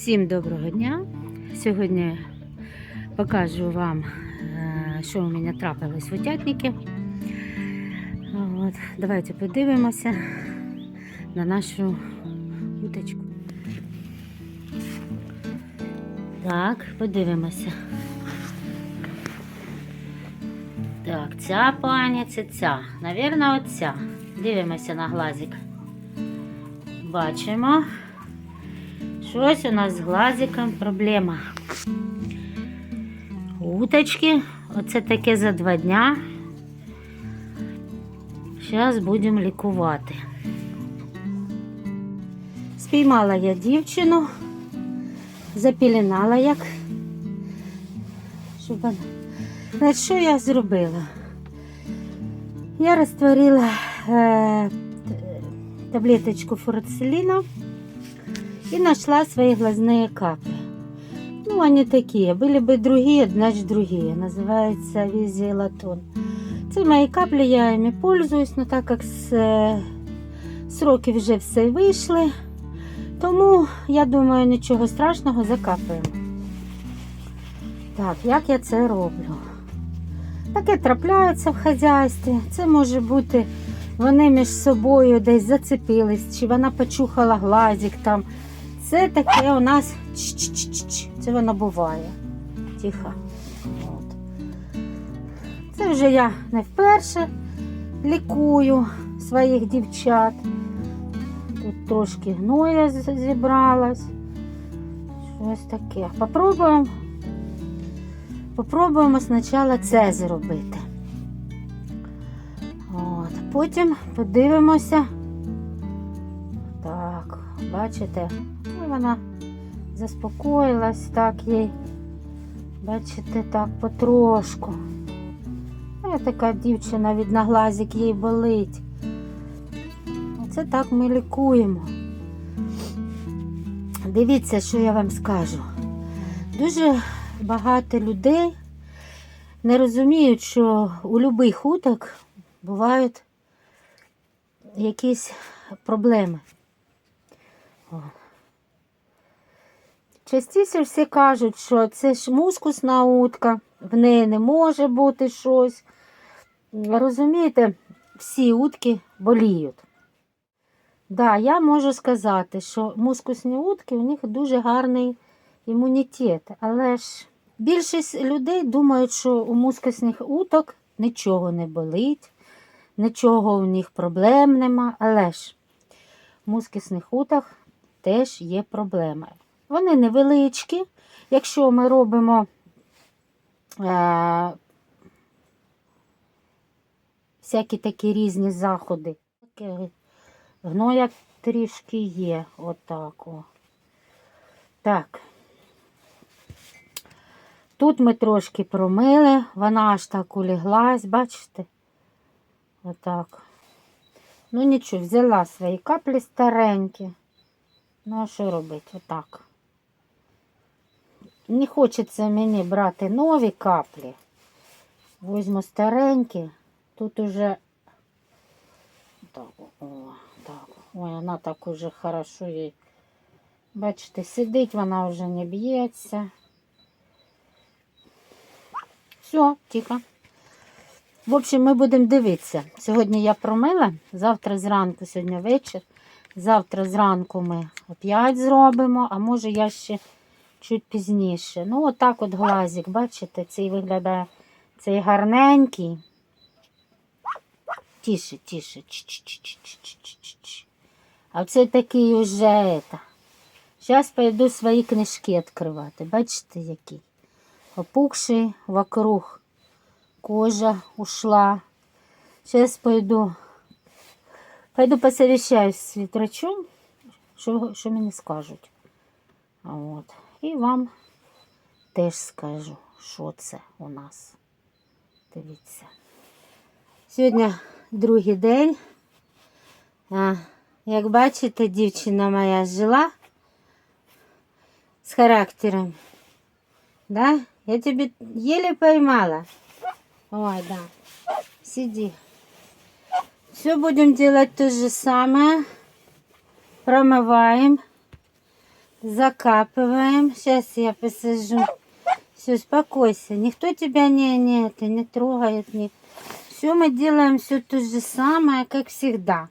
Всім доброго дня! Сьогодні покажу вам, е, що у мене трапилось в утятнику. От, давайте подивимося на нашу уточку. Так, подивимося. Так, ця пані це ця. Навірно, оця. Дивимося на глазик. Бачимо. Щось у нас з глазиком проблема. Уточки. Оце таке за два дня. Зараз будемо лікувати. Спіймала я дівчину, запілінала як. Щоб вона... Що я зробила? Я розтворила е, таблеточку фурацелина и нашла свои глазные капли. Ну, они такие. Были бы другие, значит другие. Называется визиелатон. Це мої каплі, я ими пользуюсь, но так як з, е, сроки вже все вийшли, тому я думаю, нічого страшного закапаємо. Так, як я це роблю? Таке трапляється в хазяйстві. Це може бути, вони між собою десь зацепились, чи вона почухала глазик там. Це таке у нас ч-ч-ч-ч. Це воно буває. Тихо. От. Це вже я не вперше лікую своїх дівчат. Тут трошки гноя з- зібралось. Щось таке. Попробуємо. Попробуємо спочатку це зробити. От. Потім подивимося. Так, бачите, вона заспокоїлась так їй. Бачите, так потрошку. А така дівчина від наглазик їй болить. Оце так ми лікуємо. Дивіться, що я вам скажу. Дуже багато людей не розуміють, що у будь-яких уток бувають якісь проблеми. Частіше всі кажуть, що це ж мускусна утка, в неї не може бути щось. Розумієте, всі утки боліють. Да, я можу сказати, що мускусні утки у них дуже гарний імунітет, але ж більшість людей думають, що у мускусних уток нічого не болить, нічого у них проблем нема, але ж в мускусних уток теж є проблеми. Вони невеличкі. Якщо ми робимо е, всякі такі різні заходи, гноя трішки є. Отак. О. Так. Тут ми трошки промили, вона аж так улеглась, бачите? Отак. Ну нічого, взяла свої каплі старенькі. Ну, а що робити? Отак. Не хочеться мені брати нові каплі. Возьму старенькі. Тут уже так, о, так. Ой, вона так уже хорошо їй. Бачите, сидить, вона вже не б'ється. Все, тихо. В общем, ми будемо дивитися. Сьогодні я промила, завтра зранку, сьогодні вечір. Завтра зранку ми опять зробимо, а може я ще чуть пізніше. Ну, отак от глазик, бачите, цей виглядає цей гарненький. Тише. Ч-ч-ч-ч-ч-ч-ч-ч. А це такий уже. Зараз пойду свої книжки відкривати. Бачите, який? Опухший вокруг. Кожа ушла. Зараз пойду Пойду посовещаюсь з вітрачом, що, що мені скажуть. От. І вам теж скажу, що це у нас. Дивіться. Сьогодні другий день. Як бачите, дівчина моя жила з характером. Да? Я тебе еле поймала. Ой, да. Сиди. Все будем делать то же самое. Промываем. Закапываем. Сейчас я посажу. Все, успокойся. Никто тебя не, не, это, не трогает. Не... Все мы делаем все то же самое, как всегда.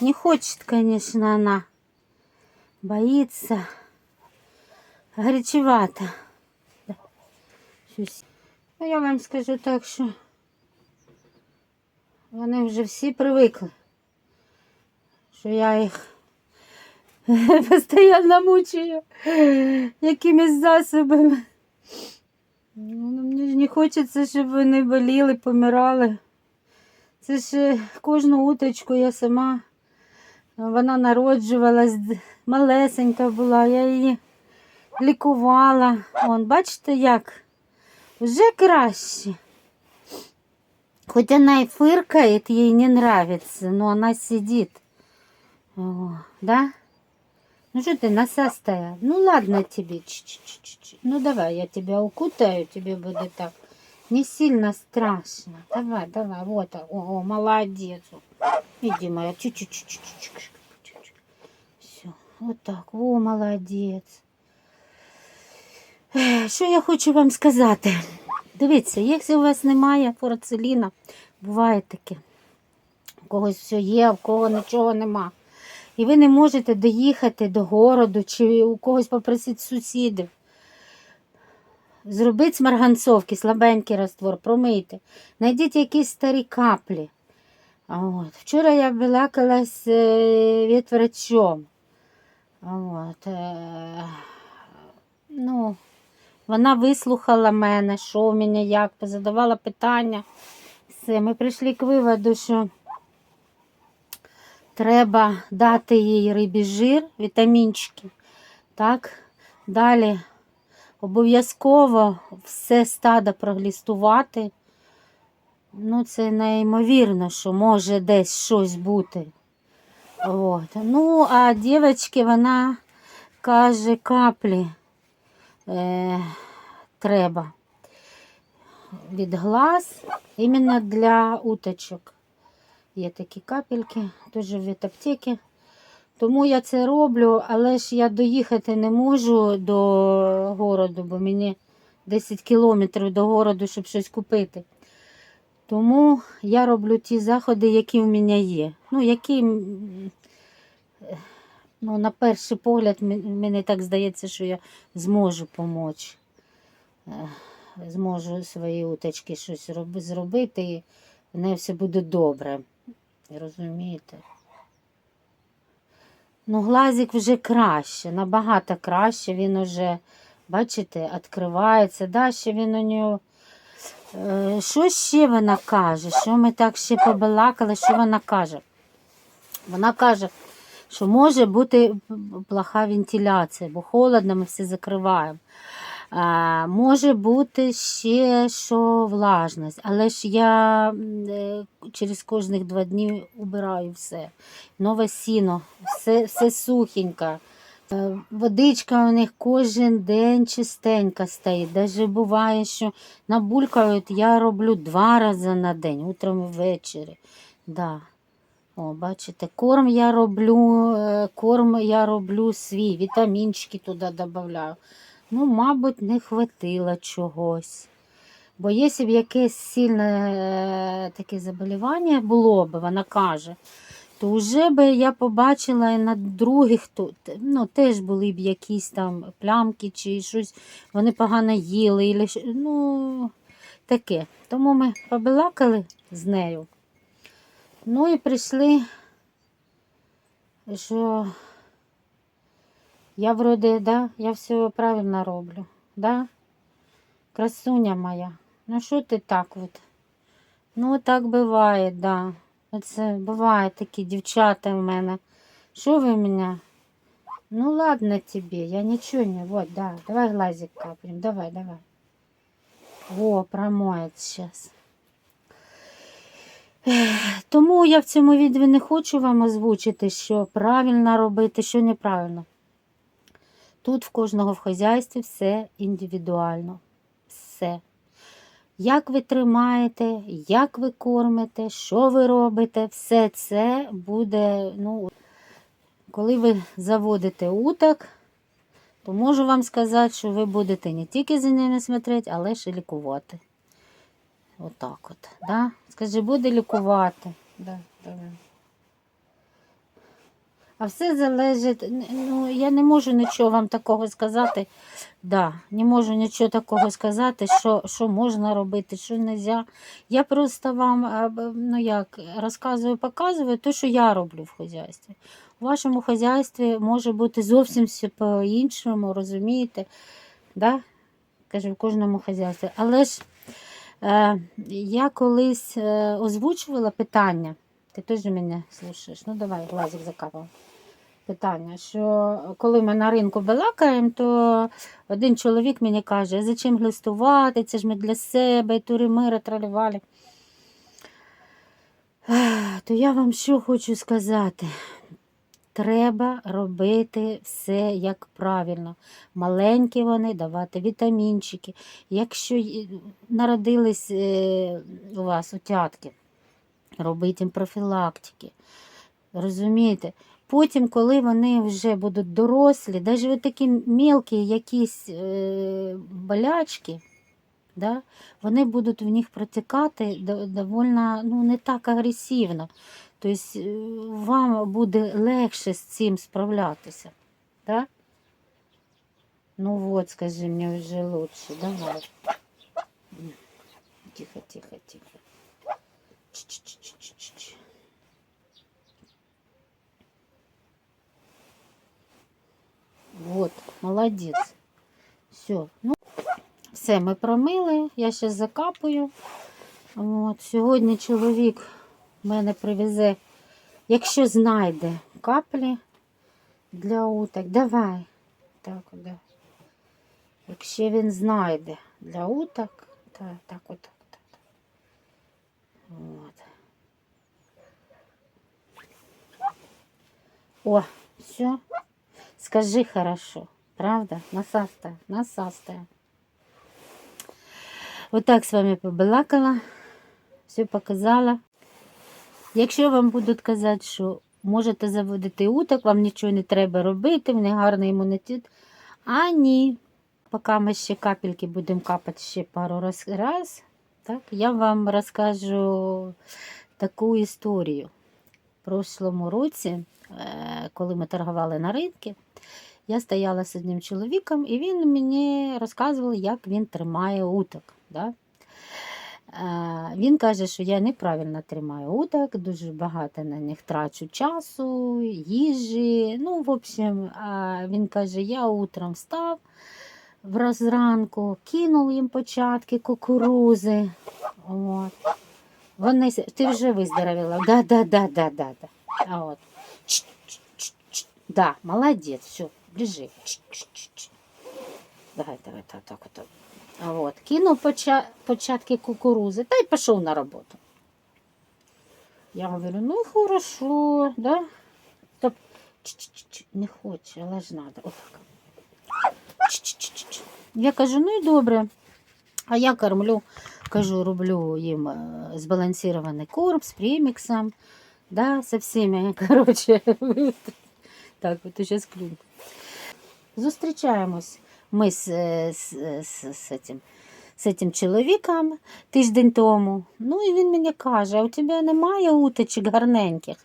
Не хочет, конечно, она. Боится. Горячевато. Да. Ну, я вам скажу так, що вони вже всі привикли, що я їх постійно мучаю якимись засобами. Ну, мені ж не хочеться, щоб вони боліли, помирали. Це ж е, кожну уточку я сама, вона народжувалась, малесенька була, я її лікувала. Вон, бачите як? Вже краще. Хоть она и фыркает, ей не нравится, но она сидит. О, да? Ну что ты насастая? Ну ладно тебе. Ч-ч-ч-ч. Ну давай, я тебя укутаю, тебе будет так. Не сильно страшно. Давай, давай, вот. О, о молодец. Иди, моя. Чуть-чуть. Все, вот так. О, молодец. Що я хочу вам сказати? Дивіться, якщо у вас немає фурацеліна, буває таке. У когось все є, у кого нічого нема. І ви не можете доїхати до городу чи у когось попросити сусідів. Зробіть смарганцовки, слабенький раствор, промийте. Найдіть якісь старі каплі. От. Вчора я балакалась е, від врачом. От. е, Ну, вона вислухала мене, що в мене, як, позадавала питання. Все, ми прийшли к виводу, що треба дати їй рибі жир, вітамінчики. Так, далі обов'язково все стадо проглістувати. Ну, це неймовірно, що може десь щось бути. От. Ну, а дівчинки, вона каже, каплі е, треба від глаз іменно для уточок. Є такі капельки, теж від аптеки. Тому я це роблю, але ж я доїхати не можу до городу, бо мені 10 кілометрів до городу, щоб щось купити. Тому я роблю ті заходи, які в мене є. Ну, які, е, ну, на перший погляд, мені так здається, що я зможу допомогти. Зможу свої уточки щось зробити, і в неї все буде добре. Розумієте? Ну, глазик вже краще, набагато краще. Він уже, бачите, відкривається. Да, ще він у нього. Е, Що ще вона каже? Що ми так ще побалакали? Що вона каже? Вона каже, що може бути плоха вентиляція, бо холодно, ми все закриваємо. А, може бути ще що влажність, але ж я е, через кожних два дні убираю все. Нове сіно, все, все сухенько. Е, Водичка у них кожен день чистенька стоїть. Даже буває, що набулькають, я роблю два рази на день, утром і ввечері. Да. О, бачите, корм я роблю, е, корм я роблю свій, вітамінчики туди додаю. Ну, мабуть, не хватило чогось. Бо якщо б якесь сильне е, таке заболівання було б, вона каже, то вже би я побачила і на других, то, ну, теж були б якісь там плямки чи щось, вони погано їли, і, ну, таке. Тому ми побалакали з нею. Ну і прийшли, що я вроде, да, я все правильно роблю, да? Красуня моя. Ну що ти так от? Ну, так буває, да. Оце буває такі дівчата в мене. Що ви мене? Ну ладно тебе, я нічого не, вот, да. Давай глазик капнем, давай, давай. О, промоет сейчас. Тому я в цьому відео не хочу вам озвучити, що правильно робити, що неправильно. Тут в кожного в хазяйстві все індивідуально. Все. Як ви тримаєте, як ви кормите, що ви робите, все це буде, ну, коли ви заводите уток, то можу вам сказати, що ви будете не тільки за ними смотрети, але ще лікувати. Отак от. Да? Скажи, буде лікувати. Да, давай. А все залежить, ну, я не можу нічого вам такого сказати. Да, не можу нічого такого сказати, що, що можна робити, що не можна. Я просто вам ну, як, розказую, показую те, що я роблю в хазяйстві. У вашому хазяйстві може бути зовсім все по-іншому, розумієте? Да? Кажу, в кожному хазяйстві. Але ж е, я колись е, озвучувала питання. Ти теж мене слушаєш? Ну давай, глазик закапав. Питання, що коли ми на ринку балакаємо, то один чоловік мені каже, зачем глистувати, це ж ми для себе, тури мира, тралювали. То я вам що хочу сказати. Треба робити все як правильно. Маленькі вони, давати вітамінчики. Якщо народились е, у вас утятки, робити їм профілактики. Розумієте? Потім, коли вони вже будуть дорослі, навіть такі мелкі якісь е, болячки, да, вони будуть в них протікати до- довольно ну, не так агресивно. Тобто е, вам буде легше з цим справлятися. Да? Ну от, скажи, мені вже лучше. Давай. Тихо, тихо, тихо. Ч-ч-ч-ч-ч-ч. Вот, молодець. Все. Ну, все, ми промили. Я зараз закапую. От, сьогодні чоловік мене привезе, якщо знайде каплі для уток. Давай. Так, да. Якщо він знайде для уток, так, так, от, так, так. От. О, все. Скажи хорошо, правда? Насастая, насастая. Вот так з вами побалакала, все показала. Якщо вам будуть казати, що можете заводити уток, вам нічого не треба робити, в них гарний імунітет. А ні. Поки ми ще капельки будемо капати ще пару раз, раз так, я вам розкажу таку історію. В прошлому році, коли ми торгували на ринку, я стояла з одним чоловіком, і він мені розказував, як він тримає уток. Да? Е, Він каже, що я неправильно тримаю уток, дуже багато на них трачу часу, їжі. Ну, в общем, він каже, я утром встав в зранку, кинув їм початки кукурузи. От. Вони, ти вже виздоровіла? Да, да, да, да, да. Да, молодець, все. Ч-ч-ч-ч. Давай, давай, так, так, так. От. Кинув поча... початки кукурузи та й пішов на роботу. Я говорю, ну хорошо, да? Стоп. Ч-ч-ч-ч. Не хоче, але ж надо. Отак. Ч-ч-ч-ч. Я кажу, ну і добре. А я кормлю, кажу, роблю їм збалансований корм з преміксом, да, со всіми, коротше, так, от сейчас клюнку. Зустрічаємось ми з, е, з, з, з, цим, з цим чоловіком тиждень тому. Ну і він мені каже, а у тебе немає уточок гарненьких?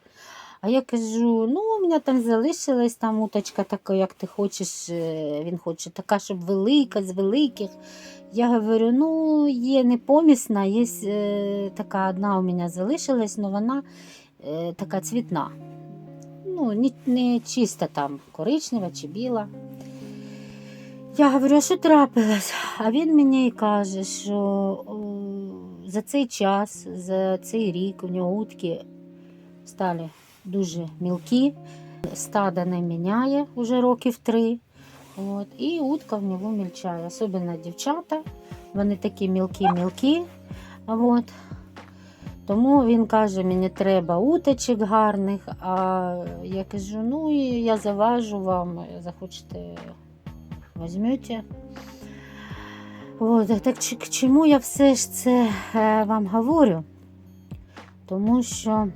А я кажу, ну, у мене там залишилась там уточка така, як ти хочеш, е, він хоче, така, щоб велика, з великих. Я говорю, ну, є непомісна, є е, така одна у мене залишилась, але вона е, така цвітна. Ну, не, чиста там коричнева чи біла. Я говорю, що трапилось? А він мені і каже, що за цей час, за цей рік у нього утки стали дуже мілкі, стадо не міняє вже років три. От, і утка в нього мільчає, особливо дівчата. Вони такі мілкі-мілкі. От. Тому він каже, мені треба уточок гарних. А я кажу, ну я заважу вам, захочете, візьмете. От, так чому я все ж це е, вам говорю? Тому що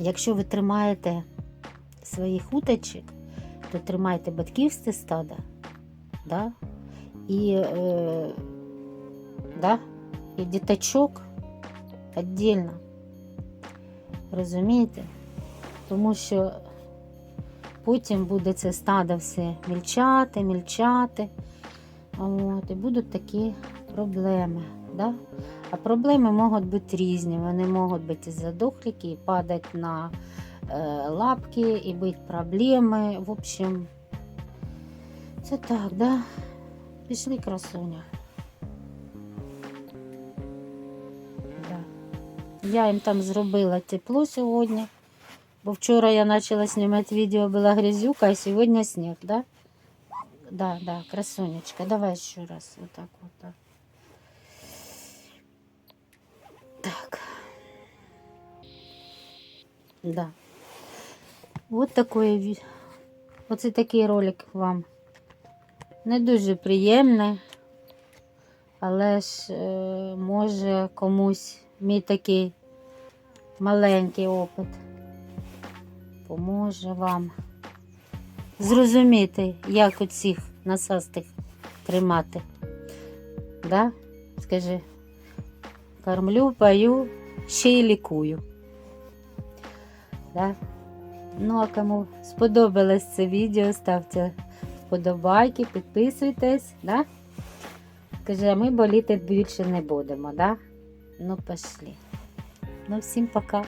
якщо ви тримаєте своїх уточок, то тримайте батьківське стадо, да? і, е, да? і діточок віддільно. Розумієте? Тому що потім буде це стадо все мільчати, мільчати. От, і будуть такі проблеми. Да? А проблеми можуть бути різні. Вони можуть бути і задохлики, і падати на е, лапки, і бути проблеми. В общем, це так, да? Пішли красуня. Я їм там зробила тепло сьогодні. Бо вчора я почала знімати відео, була грязюка, а сьогодні сніг, да? Да, да, красунечка, давай еще раз. Вот так вот. Так. Да. Вот такое ві- Оце такий ролик вам. Не дуже приємний, але ж е, може комусь мій такий маленький опит поможе вам зрозуміти, як оцих насастих тримати. Да? Скажи, кормлю, пою, ще й лікую. Да? Ну, а кому сподобалось це відео, ставте вподобайки, підписуйтесь, да? Скажи, а ми боліти більше не будемо, да? Ну, пошли. Ну, всім пока.